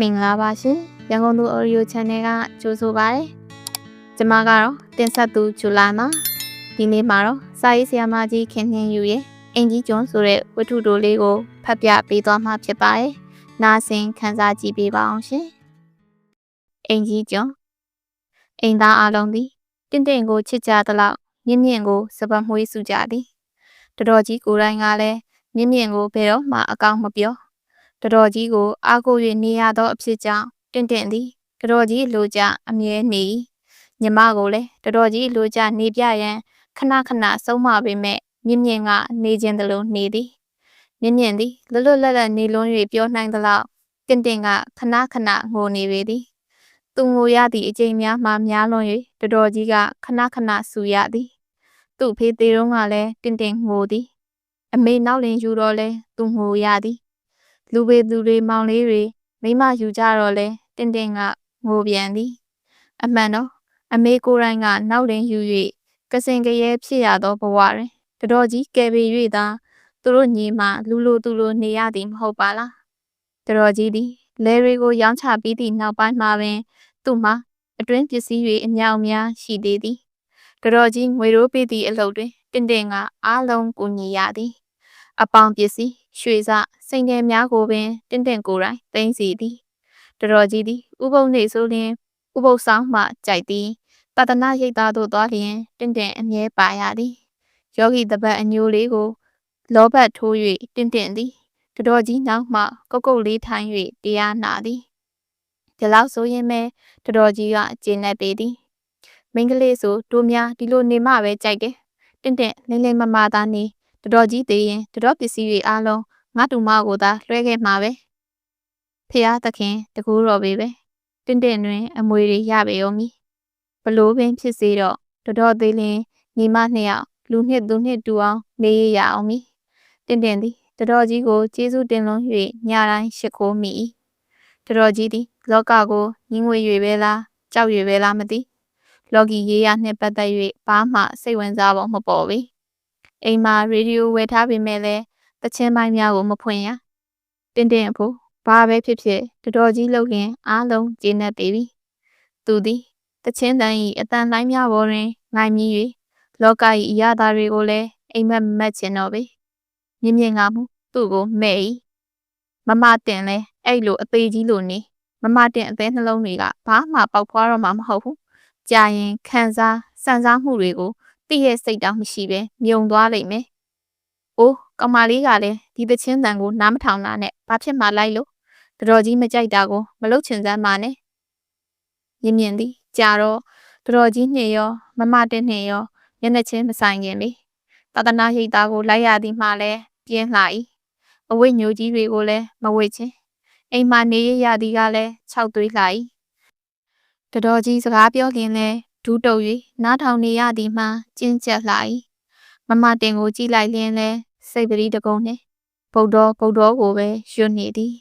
မင်္ဂလာပါရှင်ရန်ကုန်သူ Audio Channel ကကြိုဆိုပါရစေကျွန်မကတော့တင်ဆက်သူဂျူလာမှာဒီနေ့မှာတော့စာရေးဆရာမကြီးခင်နှင်းယူရဲ့အင်ကြီးကျွန်းဆိုတဲ့ဝတ္ထုတိုလေးကိုဖတ်ပြပေးသွားမှာဖြစ်ပါတယ်နားဆင်ခန်းစားကြည့်ပေးပါအောင်ရှင်အင်ကြီးကျွန်းအိမ်သားအလုံးသည်တင့်တင့်ကိုချစ်ကြသလောက်မြင့်မြင့်ကိုစပတ်မွှေးစုကြသည်တော်တော်ကြီးကိုယ်တိုင်ကလည်းမြင့်မြင့်ကိုဘယ်တော့မှအကောင့်မပြော တော်တော်ကြီးကိုအားကိုး၍နေရသောအဖြစ်ကြောင့်တင့်တင့်သည်တော်တော်ကြီးလိုကြအမြဲနေ၏ညီမကိုလည်းတော်တော်ကြီးလိုကြနေပြရန်ခဏခဏဆုံးမပေမဲ့မြင့်မြင့်ကနေခြင်းတလို့နေသည်မြင့်မြင့်သည်လွတ်လွတ်လပ်လပ်နေလွန်း၍ပြောနိုင်သလောက်တင့်တင့်ကခဏခဏငိုနေပေသည်သူငိုရသည့်အချိန်များမှများလွန်၍တော်တော်ကြီးကခဏခဏဆူရသည် သူ့ဖေးသေးတုံးကလည်းတင့်တင့်ငိုသည် အမေနောက်လင်ယူတော့လဲသူငိုရသည် လူပေသူတွေမောင်လေးတွေမိမယူကြတော့လဲတင့်တင့်ကငိုပြန်သည် အမှန်တော့အမေကိုယ်တိုင်ကနောက်လင်ယူ၍ကစင်ကရဲဖြစ်ရသောဘဝတွင်တတော်ကြီးကယ်ပေ၍သာသူတို့ညီမလူလိုသူလိုနေရသည်မဟုတ်ပါလားတတော်ကြီးသည်လဲတွေကိုရောင်းချပြီးသည့်နောက်ပိုင်းမှာပင် သူ့မှာအတွင်းပစ္စည်းတွေအများအများရှိသေးသည်တတော်ကြီးငွေရိုးပေးသည့်အလုပ်တွင်တင့်တင့်ကအားလုံးကူညီရသည် အပေါင်ပစ္စည်းရွှေစ စိန်တယ်များကိုပင်တင့်တင့်ကိုယ်တိုင်သိမ်းစီသည်တတော်ကြီးသည်ဥပုပ်နေဆိုလျင်ဥပုပ်ဆောင်မှကြိုက်သည်တဒနာရိတ်သားတို့သွားလျင်တင့်တင့်အမြဲပါရသည်ယောဂီတပတ်အညိုလေးကိုလောဘတ်ထိုး၍တင့်တင့်သည်တတော်ကြီးနောက်မှကုတ်ကုတ်လေးထိုင်း၍တရားနာသည်ဒီလောက်ဆိုရင်ပဲတတော်ကြီးကကျင်းနေပေသည်မိန်းကလေးဆိုတို့များဒီလိုနေမှပဲကြိုက်တယ်တင့်တင့်လင်းလင်းမမသားနေတတော်ကြီးသေးရင်တတော်ပစ္စည်းတွေအားလုံး ငါတူမကိုသာလွှဲခဲ့မှာပဲဖះသခင်တကူတော်ပေပဲတင့်တင့်တွင် အမွေတွေရပေအောင်မီဘလို့ပင်ဖြစ်စေတော့တတော်သေးလင်ညီမနှစ်ယောက်လူနှစ်သူနှစ်တူအောင်နေရရအောင်မီတင့်တင့်သည်တတော်ကြီးကိုကျေးဇူးတင်လွန်၍ညတိုင်းရှိခိုးမိ၏တတော်ကြီးသည်လောကကိုညင်ငွေ၍ပဲလားကြောက်၍ပဲလားမသိလော်ဂီရေးရနှင့်ပတ်သက်၍ဘာမှစိတ်ဝင်စားဖို့မပေါ်ပေအိမ်မှာရေဒီယိုဝယ်ထားပေမဲ့လည်း တချင်းပိုင်းများကိုမဖွင့်ရတင်းတင်းအဖို့ဘာပဲဖြစ်ဖြစ်တတော်ကြီးလှုပ်ခင်အားလုံးကျေနပ်ပေပြီသူသည်တချင်းတန်၏အတန်တိုင်းများပေါ်တွင်ငိုင်မြည်၍လောက၏အရာသားတွေကိုလည်းအိမ်မက်မက်ချင်တော့ပေမြင့်မြင့်ကမှုသူ့ကိုမဲ့၏မမတင်လဲအဲ့လိုအသေးကြီးလိုနေမမတင်အသေးနှလုံးတွေကဘာမှပေါက်ဖွားတော့မှမဟုတ်ဘူးကြာရင်ခံစားစံစားမှုတွေကိုသိရဲ့စိတ်တောင်မရှိပဲမြုံသွားလိမ့်မယ်။အိုး ကောင်မလေးကလည်းဒီသချင်းတန်ကိုနားမထောင်တာနဲ့ဘာဖြစ်မှလိုက်လို့တော်ကြီးမကြိုက်တာကိုမလုတ်ချင်စမ်းပါနဲ့။မြင်မြင်သည်ကြာတော့တော်ကြီးနှင့်ရောမမတဲ့နှင့်ရောမျက်နှာချင်းမဆိုင်ခင်လေ။သာသနာရိပ်သားကိုလိုက်ရသည်မှလည်းပြင်းလှ၏။အဝိညိုကြီးတွေကိုလည်းမဝိချင်း။အိမ်မှာနေရရသည်ကလည်း၆သွေးလှ၏။တတော်ကြီးစကားပြောခင်လဲဒူးတုပ်၍နားထောင်နေရသည်မှကျဉ်ကျက်လှ၏မမတင်ကိုကြည့်လိုက်လျင်လဲ စိတ်ပရိတကုံနဲ့ဗုဒ္ဓဗုဒ္ဓကိုပဲယွတ်နေသည်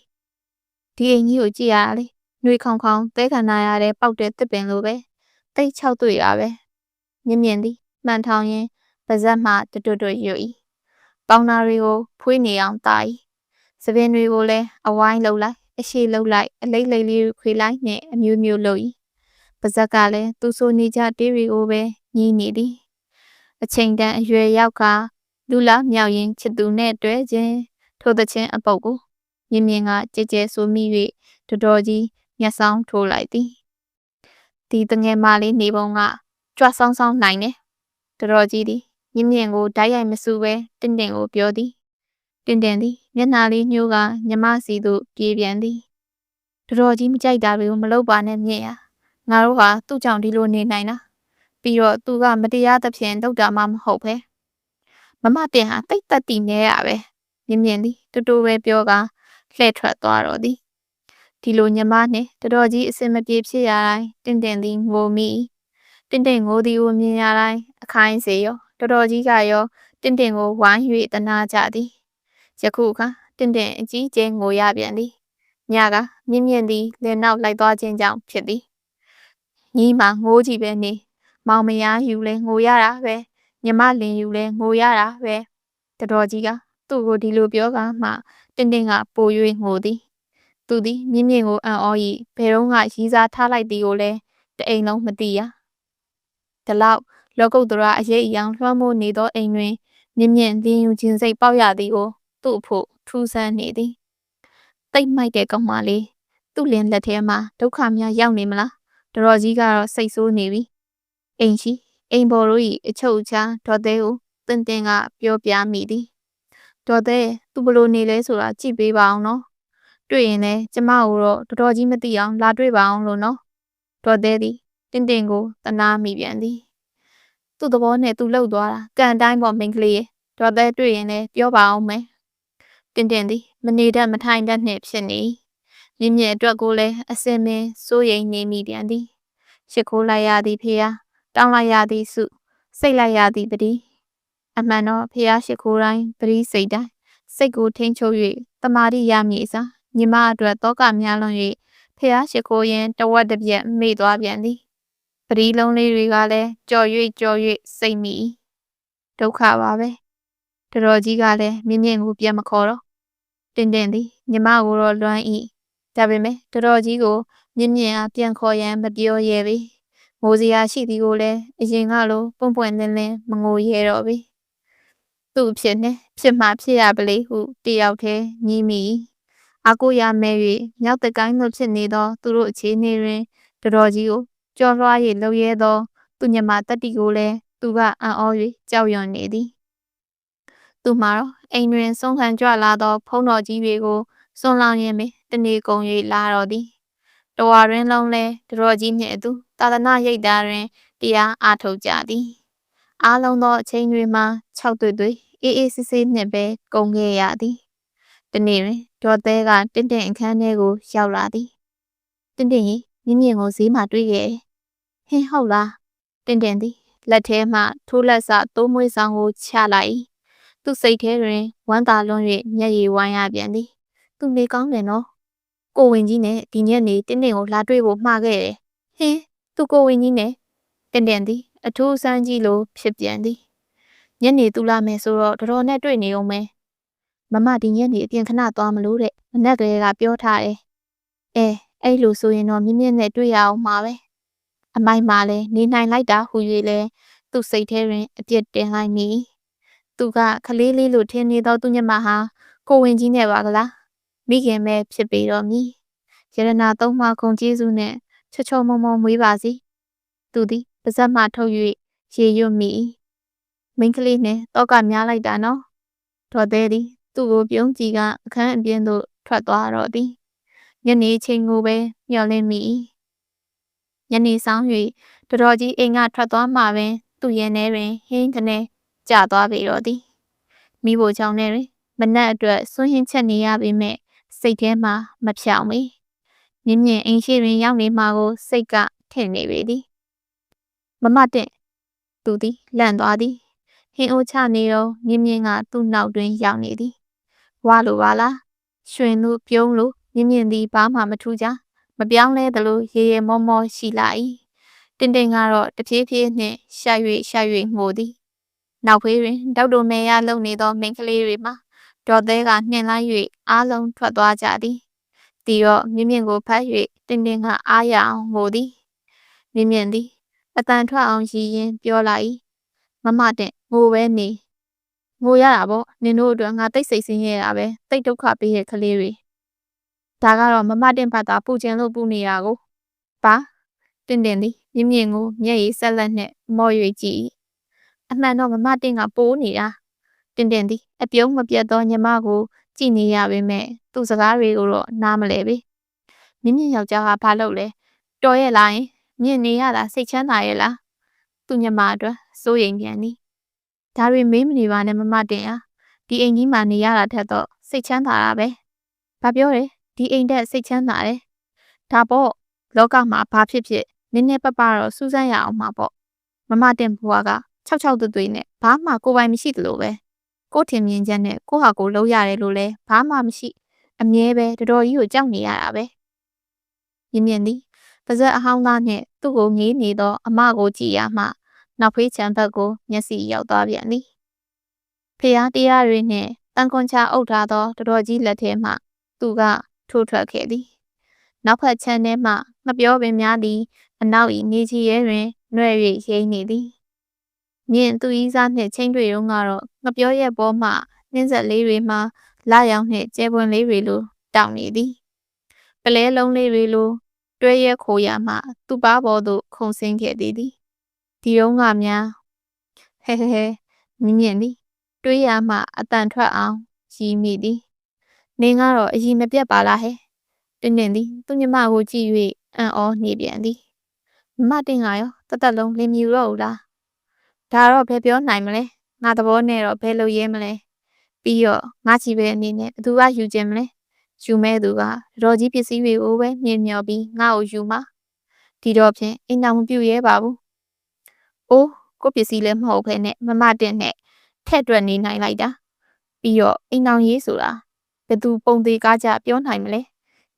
ဒီအိမ်ကြီးကိုကြည့်ရလေနှွေခေါင်ခေါင်သဲခန္ဓာရတဲ့ပေါက်တဲ့တစ်ပင်လိုပဲတိတ်ချောက်တွေ့ရပဲမြင်မြင်သည်မှန်ထောင်ရင်ပါဇက်မှတွတ်တွတ်ရွ၏ပေါင်းနာတွေကိုဖွေးနေအောင်တာ၏သပင်တွေကိုလည်းအဝိုင်းလှုပ်လိုက်အရှိလှုပ်လိုက်အလိမ့်လိမ့်လေးခွေလိုက်နဲ့အမျိုးမျိုးလှုပ်၏ပါဇက်ကလည်းသူဆိုနေကြတေးတွေကိုပဲညီးနေသည်အချိန်တန်အရွယ်ရောက်က လူလာမြောက်ရင်ချစ်သူနဲ့တွဲခြင်းထိုသချင်းအပုပ်ကိုမြင်မြင်ကကြဲကြဲဆိုမိ၍တော်တော်ကြီးမျက်စောင်းထိုးလိုက်သည်ဒီတငယ်မလေးနေပုံကကြွဆောင်းဆောင်းနိုင်တယ်တော်တော်ကြီးသည်မြင်မြင်ကိုဓာတ်ရိုက်မစူပဲတင့်တင့်ကိုပြောသည်တင်တင်သည်မျက်နှာလေးညှိုးကညမစီသို့ပြေးပြန်သည်တော်တော်ကြီးမကြိုက်တာတွေကိုမလုပ်ပါနဲ့မြင့်ရငါတို့ဟာသူ့ကြောင့်ဒီလိုနေနိုင်တာပြီးတော့သူကမတရားသဖြင့်လုပ်တာမှမဟုတ်ပဲ မမတင်ဟာတိတ်တက်တည်နေရပဲမြင်မြင်သည်တူတူပဲပြောကလှဲ့ထွက်သွားတော့သည်ဒီလိုညမနှင့်တတော်ကြီးအစင်မပြေဖြစ်ရတိုင်းတင့်တင်သည်ငိုမိတင့်တင်ငိုသည်ကိုမြင်ရတိုင်းအခိုင်းစေရောတတော်ကြီးကရောတင့်တင်ကိုဝိုင်း၍တနာကြသည်ယခုအခါတင့်တင်အကြီးကျယ်ငိုရပြန်သည်ညကမြင့်မြင့်သည်လင်နောက်လိုက်သွားခြင်းကြောင့်ဖြစ်သည်ညီမငိုးကြည့်ပဲနေမောင်မယားယူလဲငိုရတာပဲ ညီမလင်ယူလဲငိုရတာပဲတတော်ကြီးကသူ့ကိုဒီလိုပြောကမှတင်းတင်းကပို၍ငိုသည်သူသည်မြင့်မြင့်ကိုအံ့ဩ၏ဘယ်တော့မှရီးစားထားလိုက်သည်ကိုလည်းတအိမ်လုံးမသိရဒီလောက်လောကုတ္တရာအရေးအယောင်လွှမ်းမိုးနေသောအိမ်တွင် မြင့်မြင့်လင်းယူခြင်းစိတ်ပေါက်ရသည်ကိုသူ့အဖို့ထူးဆန်းနေသည်တိတ်မိုက်တဲ့ကောင်မလေးသူ့လင်လက်ထဲမှာဒုက္ခများရောက်နေမလားတတော်ကြီးကတော့စိတ်ဆိုးနေပြီအိမ်ရှိ အိမ်ပေါ်တို့၏အချုပ်အခြာဒေါ်သေးကိုတင်တင်ကပြောပြမိသည်ဒေါ်သေးသူဘလို့နေလဲဆိုတာကြည့်ပေးပါအောင်နော်တွေ့ရင်လည်းကျမကိုတော့တော်တော်ကြီးမသိအောင်လာတွေ့ပါအောင်လို့နော်ဒေါ်သေးသည်တင်တင်ကိုတနာမိပြန်သည်သူ့သဘောနဲ့သူလှုပ်သွားတာကန်တိုင်းပေါ်မိန်ကလေးရဲ့ဒေါ်သေးတွေ့ရင်လည်းပြောပါအောင်မယ်တင်တင်သည်မနေတတ်မထိုင်တတ်နှင့်ဖြစ်နေမြင့်မြင့်အတွက်ကိုလည်းအစင်မင်းစိုးရိမ်နေမိပြန်သည်ရှ िख ိုးလိုက်ရသည်ဖေဟာ တောင်းလိုက်ရသည်စုစိတ်လိုက်ရသည်ပတိအမှန်တော့ဖះရှိခိုးတိုင်းပရိစိတ်တိုင်းစိတ်ကိုထိန်ချုပ်၍တမာတိရမည်စားညီမအတွက်တောကများလွန်၍ဖះရှိခိုးရင်တဝက်တစ်ပြက်မေ့သွားပြန်သည်ပရိလုံးလေးတွေကလည်းကြော်၍ကြော်၍စိတ်မိဒုက္ခပါပဲတတော်ကြီးကလည်းမြင့်မြင့်ကိုပြန်မခေါ်တော့တင်တင်သည်ညီမကိုတော့လွမ်း၏ဒါပေမဲ့တတော်ကြီးကိုမြင့်မြင့်အားပြန်ခေါ်ရန်မပြောရဲပေ ငိုစရာရှိသည်ကိုလည်းအရင်ကလိုပွန့်ပွန့်လင်းလင်းမငိုရဲတော့ပေသူ့အဖြစ်နဲ့ဖြစ်မှဖြစ်ရပလေဟုတယောက်တည်းညီးမိအကိုရမဲ့၍မြောက်တကိုင်းသို့ဖြစ်နေသော သူတို့အခြေအနေတွင်တတော်ကြီးကိုကြော်လွှား၍လှုပ်ရဲသော သူညမတက်တီကိုလည်းသူကအံ့ဩ၍ကြောက်ရွံ့နေသည်သူမှာတော့အိမ်တွင်ဆုံးခံကြွလာသော ဖုံးတော်ကြီးတွေကိုစွန်လောင်ရင်ပင်တနေကုန်၍လာတော်သည်တဝါတွင်လုံးလဲတတော်ကြီးနှင့်အတူ သာသနာရိပ်သားတွင်တရားအားထုတ်ကြသည်အားလုံးသောအချိန်တွေမှာ၆တွေ့တွေ့အေးအေးဆေးဆေးနှင့်ပဲကုန်ခဲ့ရသည်တနေ့တွင်ဒေါ်သေးကတင့်တင့်အခန်းထဲကိုရောက်လာသည်တင့်တင့်ရင်မြင့်မြင့်ကိုဈေးမှာတွေ့ခဲ့ဟင်းဟုတ်လားတင့်တင့်သည်လက်ထဲမှထိုးလက်စတိုးမွေးဆောင်ကိုချလိုက်သူ့စိတ်ထဲတွင်ဝမ်းသာလွန်၍မျက်ရည်ဝိုင်းရပြန်သည်သူနေကောင်းတယ်နော်ကိုဝင်ကြီးနဲ့ဒီညနေတင့်တင့်ကိုလာတွေ့ဖို့မှားခဲ့တယ်ဟင်း သူကိုဝင်ကြီးနဲ့တင့်တင့်သည်အထူးဆန်းကြီးလိုဖြစ်ပြန်သည်ညနေသူလာမယ်ဆိုတော့တော်တော်နဲ့တွေ့နေအောင်မယ်မမဒီညနေအပြင်ခဏသွားမလို့တဲ့မနက်ကလေးကပြောထားတယ်အဲအဲ့လိုဆိုရင်တော့မြင့်မြင့်နဲ့တွေ့ရအောင်မှာပဲအမိုက်မှလည်းနေနိုင်လိုက်တာဟူ၍လဲသူ့စိတ်ထဲတွင်အပြစ်တင်လိုက်မိသူကခလေးလေးလိုထင်နေသောသူညမဟာကိုဝင်ကြီးနဲ့ပါကလားမိခင်ပဲဖြစ်ပေတော့မည်ရတနာသုံးပါးခုံကျေးဇူးနဲ့ ချောချောမုံမုံမွေးပါစီသူသည်ပါဇက်မှထုတ်၍ရေရွတ်မိမိန်းကလေးနဲ့တော့ကများလိုက်တာနော်ဒေါ်သေးသည်သူ့ကိုပြုံးကြည့်ကအခန်းအပြင်သို့ထွက်သွားတော့သည်ညနေချိန်ကိုပဲမျှော်လင့်မိညနေဆောင်၍တတော်ကြီးအိမ်ကထွက်သွားမှပင်သူ့ရင်ထဲတွင်ဟင်းကနေကျသွားပေတော့သည်မိဖို့ကြောင့်လည်းမနက်အတွက်စွန့်ဟင်းချက်နေရပေမဲ့စိတ်ထဲမှာမဖြောင်မီ မြင့်မြင့်အိမ်ရှိတွင်ရောက်နေမှကိုစိတ်ကထင်နေပေသည်မမတင့်သူသည်လန့်သွားသည်ဟင်းအိုးချနေတော့မြင်းမြင်းကသူ့နောက်တွင်ရောက်နေသည်ဝါလိုပါလားရွှင်လို့ပြုံးလို့မြင်းမြင်းသည်ဘာမှမထူးကြမပြောင်းလဲသလိုရေရေမောမောရှိလာ၏တင်တင်ကတော့တဖြည်းဖြည်းနှင့်ရှာ၍ရှာ၍ငိုသည်နောက်ဖေးတွင်ဒေါက်တိုမဲရလုံနေသောမိန်းကလေးတွေမှာဒေါ်သေးကနှင်လိုက်၍အားလုံးထွက်သွားကြသည် တီတော့မြင့်မြင့်ကိုဖတ်၍တင်တင်ကအားရအောင်ငိုသည်မြင့်မြင့်သည်အတန်ထွက်အောင်ရည်ရင်ပြောလိုက်မမတဲ့ငိုပဲနေငိုရတာပေါ့နင်တို့အတွက်ငါတိတ်ဆိတ်ဆင်းရဲတာပဲတိတ်ဒုက္ခပေးတဲ့ကလေးတွေဒါကတော့မမတင်ဖတ်တာပူကျင်လို့ပူနေတာကိုပါတင်တင်သည်မြင့်မြင့်ကိုမျက်ရည်ဆက်လက်နဲ့မော့၍ကြည့်အမှန်တော့မမတင်ကပိုးနေတာတင်တင်သည်အပြုံးမပြတ်သောညီမကို ကြည့်နေရပေမဲ့သူ့စကားတွေကိုတော့နားမလဲပဲမြင့်မြင့်ယောက်ျားကဘာလုပ်လဲတော်ရဲ့လားယင်မြင့်နေရတာစိတ်ချမ်းသာရဲ့လားသူညမအတွက်စိုးရိမ်ပြန်သည်ဒါတွေမေးမနေပါနဲ့မမတင်အားဒီအိမ်ကြီးမှာနေရတာထက်တော့စိတ်ချမ်းသာတာပဲဘာပြောတယ်ဒီအိမ်တက်စိတ်ချမ်းသာတယ်ဒါပေါ့လောကမှာဘာဖြစ်ဖြစ်နည်းနည်းပပတော့စူးစမ်းရအောင်မှာပေါ့မမတင်ဘွားက66သွေးသွေးနဲ့ဘာမှကိုပိုင်မရှိသလိုပဲ ကိုထင်မြင်ချက်နဲ့ကိုဟာကိုလုံးရတယ်လို့လဲဘာမှမရှိအမြဲပဲတော်တော်ကြီးကိုကြောက်နေရတာပဲမြင်မြင်သည်ပါဇက်အဟောင်းသားနှင့်သူ့ကိုငေးနေသောအမကိုကြည့်ရမှနောက်ဖေးချံဘက်ကိုမျက်စိရောက်သွားပြန်သည်ဖျားတရားတွေနှင့်တန်ခွန်ချအုပ်ထားသောတော်တော်ကြီးလက်ထဲမှသူကထထိုးထွက်ခဲ့သည်နောက်ဖက်ခြမ်းထဲမှငပြောပင်များသည်အနောက်၏နေချီရဲတွင်နှွဲ့၍ရိမ့်နေသည် မြင့်သူဤစားနှင့်ချင်းတွေတုန်းကတော့ငပြောရဲ့ပေါ်မှနှင်းဆက်လေးတွေမှလာရောင်နှင့်ကျဲပွန်လေးတွေလိုတောင်းနေသည်ပလဲလုံးလေးတွေလိုတွဲရဲခိုရမှသူ့ပါပေါ်သို့ခုန်ဆင်းခဲ့သည်သည်ဒီတုန်းကများဟဲဟဲဟဲမြင့်မြင့်သည်တွေးရမှအတန်ထွက်အောင်ရည်မိသည်နင်းကတော့အကြီးမပြတ်ပါလားဟဲ့တင်းတင်းသည်သူ့ညီမကိုကြည့်၍အံ့ဩနေပြန်သည်မမတင်ကရောတသက်လုံးလင်မြူတော့ဦးလား ဒါတော့ဘယ်ပြောနိုင်မလဲငါသဘောနဲ့တော့ဘယ်လိုရဲမလဲပြီးတော့ငါချီပဲအနေနဲ့ဘသူကယူခြင်းမလဲယူမဲ့သူကတော်ကြီးပစ္စည်းတွေကိုပဲမြင်မျောပြီးငါ့ကိုယူမှာဒီတော့ဖြင့်အိမ်တော်မပြုတ်ရဲပါဘူးအိုးကိုပစ္စည်းလည်းမဟုတ်ဖ ೇನೆ မမတင်နဲ့ထက်တွက်နေနိုင်လိုက်တာပြီးတော့အိမ်တော်ရေးဆိုတာဘယ်သူပုံသေးကားကြပြောနိုင်မလဲ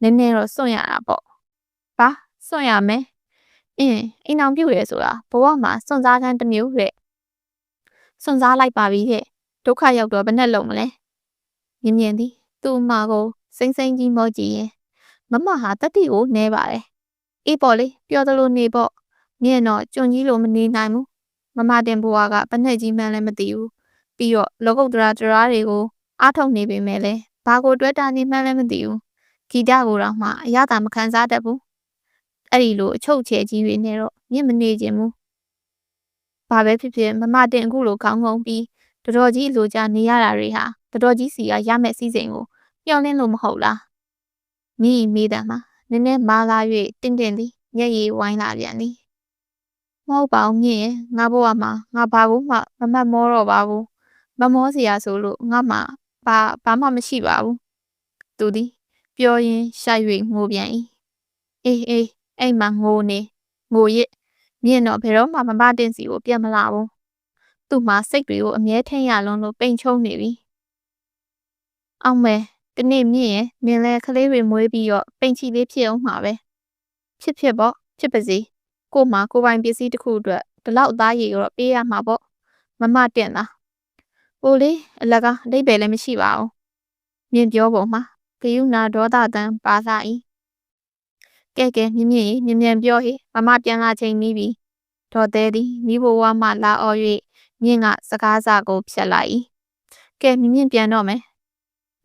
နည်းနည်းတော့စွန့်ရတာပေါ့ဘာစွန့်ရမယ်အင်းအိမ်တော်ပြုတ်ရဲဆိုတာဘဝမှာစွန့်စားကန်းတစ်မျိုးတဲ့ စွန့်စားလိုက်ပါပြီတဲ့ဒုက္ခရောက်တော့ဘယ်နဲ့လုံးမလဲမြင်မြင်သည်သူ့အမကိုစိမ့်စိမ့်ကြီးမောကြည့်ရင်မမဟာတတိကိုနဲပါတယ်အေးပေါ့လေပြောသလိုနေပေါ့မြင်တော့ကြွန်ကြီးလိုမနေနိုင်ဘူးမမတင်ဘွားကဘနဲ့ကြီးမှန်းလည်းမသိဘူးပြီးတော့လောကုတ္တရာတရားတွေကိုအားထုတ်နေပေမဲ့လည်းဘာကိုတွဲတာနေမှန်းလည်းမသိဘူးဂီတကိုတော့မှအရသာမခံစားတတ်ဘူးအဲ့ဒီလိုအချုပ်ချယ်ကြီးတွေနဲ့တော့မြင့်မနေခြင်းဘူး ဘာပဲဖြစ်ဖြစ်မမတင်အခုလိုကောင်းကောင်းပြီးတော်တော်ကြီးလိုချနေရတာတွေဟာတော်တော်ကြီးစီကရမယ့်စီစဉ်ကိုမျှော်လင့်လို့မဟုတ်လားမိမိတမ်းမှာနည်းနည်းမာလာ၍တင့်တင့်သည်မျက်ရည်ဝိုင်းလာပြန်သည်မဟုတ်ပါဘူးမြင့်ရဲ့ငါဘဝမှာငါဘာဘူးမှမမတ်မောတော့ပါဘူးမမောစရာဆိုလို့ငါမှဘာဘာမှမရှိပါဘူးသူသည်ပြောရင်းရှိုက်၍ငိုပြန်၏အေးအေးအဲ့မှာငိုနေငိုရစ် မြင့်တော့ဘယ်တော့မှမမတင်စီကိုပြန်မလာဘူးသူ့မှာစိတ်တွေကိုအမြဲထိန်ရလွန်းလို့ပိန်ချုံနေပြီအောင်မဲတနေ့မြင့်ရင်မင်းလဲကလေးတွေမွေးပြီးတော့ပိန်ချီလေးဖြစ်အောင်မှာပဲဖြစ်ဖြစ်ပေါ့ဖြစ်ပါစေကို့မှာကိုပိုင်ပစ္စည်းတစ်ခုအတွက်ဒီလောက်အသားရည်တော့ပေးရမှာပေါ့မမတင်လားကိုလေးအလကအတိတ်ပဲလည်းမရှိပါဘူးမြင့်ပြောပုံမှာဂယုနာဒေါသတန်ပါစာ၏ ကဲကဲမြင့်မြင့်မြင့်မြင့်ပြောဟေမမပြန်လာချိန်နီးပြီဒေါ်သေးသည်မိဘဝမှလာအော်၍မြင့်ကစကားစာကိုဖြတ်လိုက်၏ကဲမြင့်မြင့်ပြန်တော့မယ်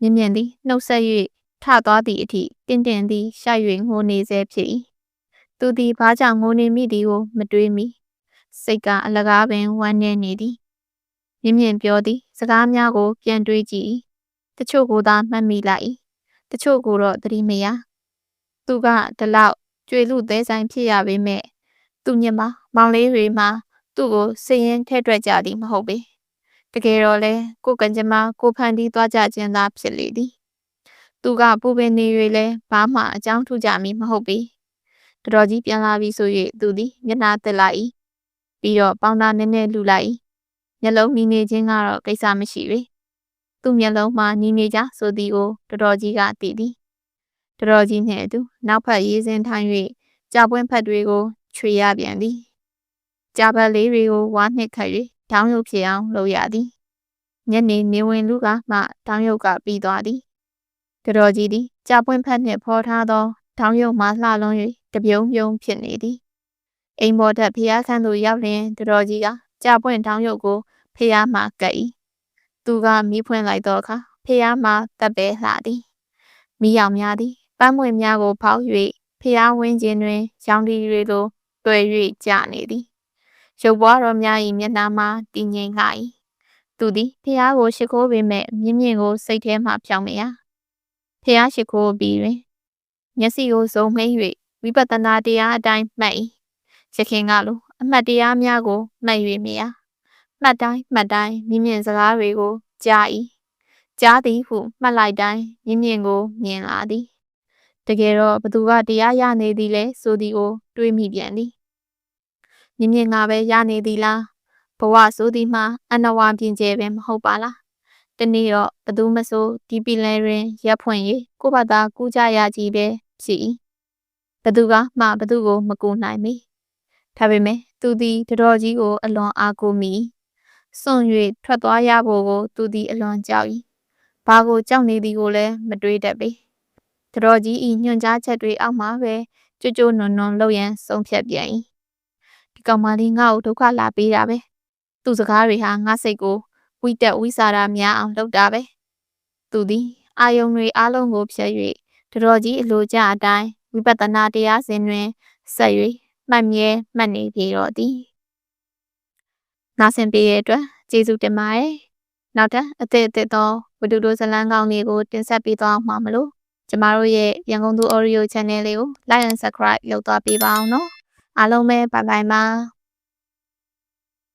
မြင့်မြင့်သည်နှုတ်ဆက်၍ထသွားသည့်အထိတင်းတင်းသည်ရှိုက်၍ငိုနေဆဲဖြစ်၏သူသည်ဘာကြောင့်ငိုနေမိသည်ကိုမတွေးမိစိတ်ကအလကားပင်ဝမ်းနည်းနေသည်မြင့်မြင့်ပြောသည် စကားများကို ပြန်တွေးကြည့်၏တချို့ကိုသာမှတ်မိလိုက်၏တချို့ကိုတော့သတိမရ သူကဒီလောက်ကြွေလူသေးဆိုင်ဖြစ်ရပေမဲ့သူညမမောင်လေးတွေမှာသူ့ကိုစည်ရင်ထဲတွက်ကြသည်မဟုတ်ပေတကယ်တော့လဲကိုကံကြမ္မာကိုဖန်တီးသွားကြခြင်းသာဖြစ်လေသည်သူကပူပင်နေ၍လဲဘာမှအကြောင်းထူးကြမည်မဟုတ်ပေတော်တော်ကြီးပြန်လာပြီဆို၍သူသည်မျက်နှာတက်လိုက်၏ပြီးတော့ပေါင်းသားနည်းနည်းလူလိုက်၏မျက်လုံးနီနေခြင်းကတော့ကိစ္စမရှိပေသူ့မျက်လုံးမှာနီနေကြဆိုသည်ကိုတော်တော်ကြီးကသိသည် တော်တော်ကြီးနှင့်အတူနောက်ဖက်ရေးစင်းထိုင်း၍ကြာပွင့်ဖက်တွေကိုချွေရပြန်သည်ကြာဘက်လေးတွေကိုဝါနှစ်ခတ်၍တောင်းရုပ်ဖြစ်အောင်လုပ်ရသည်ညနေနေဝင်လူကမှတောင်းရုပ်ကပြီးသွားသည်တော်ကြီးသည်ကြာပွင့်ဖက်နှင့်ဖော်ထားသောတောင်းရုပ်မှလှလွန်၍တပြုံးပြုံးဖြစ်နေသည်အိမ်ပေါ်ထက်ဖျားခန်းသို့ရောက်လျင်တော်ကြီးကကြာပွင့်တောင်းရုပ်ကိုဖျားမှကပ်၏သူကမိဖွင့်လိုက်သောအခါဖျားမှတပ်ပဲလှသည်မိယောင်များသည် ပန်းမွေများကိုဖောက်၍ဖျားဝင်းခြင်းတွင်ရောင်ဒီတွေလိုတွေ့၍ကြာနေသည်ရုပ်ပွားတော်များ၏မျက်နှာမှာတည်ငြိမ်လာ၏သူသည်ဖျားကိုရှိခိုးပေမဲ့မြင့်မြင့်ကိုစိတ်ထဲမှဖြောင်းမရဖျားရှိခိုးပြီးတွင်မျက်စိကိုစုံမိတ်၍ဝိပဿနာတရားအတိုင်းမှတ်၏ရခင်ကလိုအမှတ်တရားများကိုမှတ်၍မရမှတ်တိုင်းမှတ်တိုင်းမြင့်မြင့်စကားတွေကိုကြား၏ကြားသည်ဟုမှတ်လိုက်တိုင်းမြင့်မြင့်ကိုမြင်လာသည် တကယ်တော့ဘသူကတရားရနေသည်လဲဆိုသည်ကိုတွေးမိပြန်သည်မြင်မြင်ငါပဲရနေသည်လားဘဝဆိုသည်မှာအနဝပြင်ကျဲပင်မဟုတ်ပါလားတနေ့တော့ဘသူမဆိုဒီပီလဲတွင်ရက်ဖွင့်၍ကိုဘာသာကူးကြရကြီးပဲဖြစ်၏ဘသူကမှဘသူကိုမကူနိုင်မီဒါပေမဲ့သူသည်တတော်ကြီးကိုအလွန်အားကိုးမိစွန့်၍ထွက်သွားရဖို့ကို သူသည်အလွန်ကြောက်၏ဘာကိုကြောက်နေသည်ကိုလည်းမတွေးတတ်ပေ တတော်ကြီးဤညွှန်ကြားချက်တွေအောက်မှာပဲကြွကြွနွန်နွန်လုပ်ရန်ဆုံးဖြတ်ပြန်၏ဒီကောင်မလေးငါ့ကိုဒုက္ခလာပေးတာပဲသူစကားတွေဟာငါစိတ်ကိုဝိတက်ဝိစာရများအောင်လုပ်တာပဲသူသည်အာယုံတွေအလုံးကိုဖြတ်၍တတော်ကြီးအလိုကြအတိုင်းဝိပဿနာတရားစဉ်တွင်ဆက်၍မှတ်မြဲမှတ်နေပြီတော့သည်နာဆင်ပေးတဲ့အတွက်ကျေးဇူးတင်ပါတယ်နောက်ထပ်အသစ်အသစ်သောဝတ္ထုတို့ဇလန်းကောင်းလေးကိုတင်ဆက်ပေးသွားမှာမလို့ ကျမတို့ရဲ့ရန်ကုန်သူ Audio Channel လေးကို Like and Subscribe လုပ်သွားပေးပါအောင်နော်အားလုံးပဲဘိုင်ဘိုင်ပါ